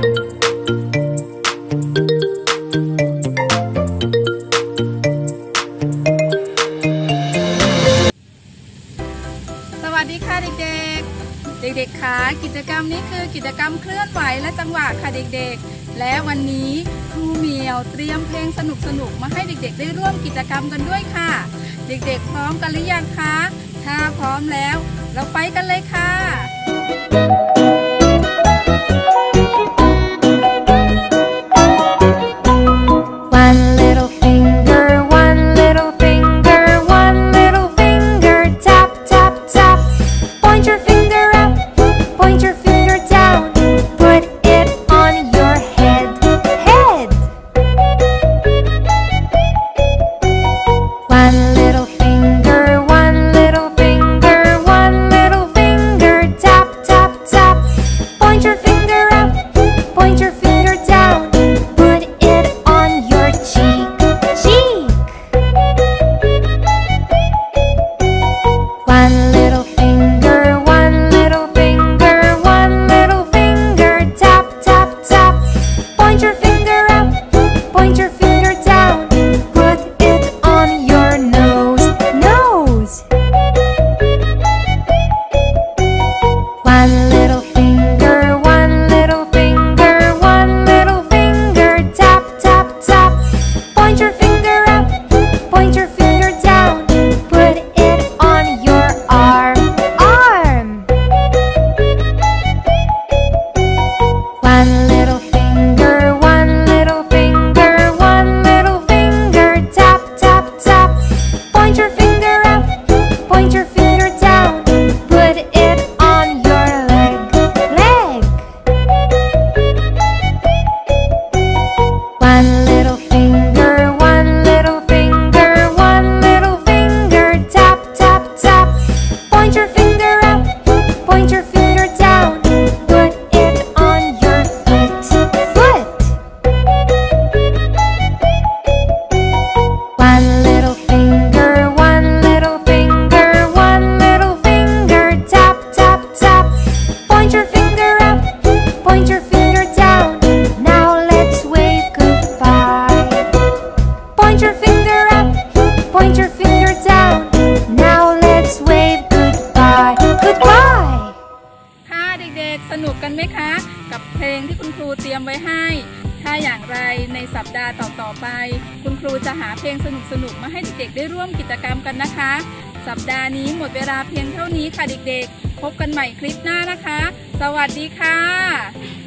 สวัสดีค่ะเด็กๆ เด็กๆคะกิจกรรมนี้คือกิจกรรมเคลื่อนไหวและจังหวะค่ะเด็กๆ และวันนี้ครูเมียวเตรียมเพลงสนุกๆ มาให้เด็กๆ ได้ร่วมกิจกรรมกันด้วยค่ะ เด็กๆ พร้อมกันหรือยังคะ ถ้าพร้อมแล้ว เราไปกันเลยค่ะ คุณครูเตรียมไว้ให้ ถ้าอย่างไรในสัปดาห์ต่อๆไป คุณครูจะหาเพลงสนุกๆมาให้เด็กๆได้ร่วมกิจกรรมกันนะคะ สัปดาห์นี้หมดเวลาเพียงเท่านี้ค่ะเด็กๆ พบกันใหม่คลิปหน้านะคะ สวัสดีค่ะ